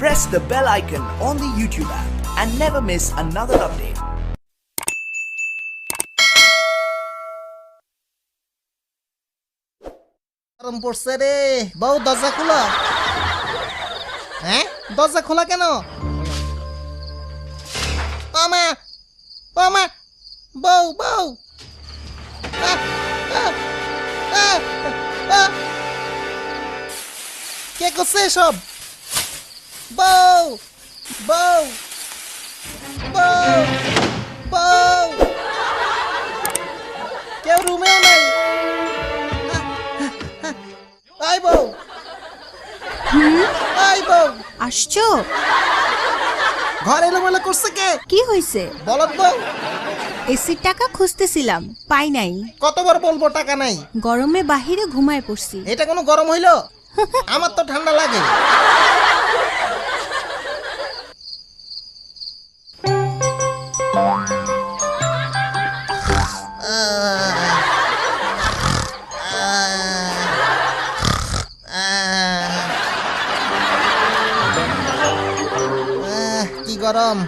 press the bell icon on the YouTube app and never miss another update. গরম পড়ছে রে বউ দরজা খোলা হ্যাঁ দরজা খোলা কেন মামা মামা বউ বউ। কে করছে এসব বউ বউ বউ বউ। কেউ রুমেও নাই। আই বউ। আই বউ। আসছো? ঘর এলোমেলো করছে কে? কি হয়েছে বলত বউ এসির টাকা খুঁজতেছিলাম পাই নাই। কতবার বলব টাকা নাই? গরমে বাহিরে ঘুমায় পড়ছি। এটা কোনো গরম হইল? আমার তো ঠান্ডা লাগে। কি গরম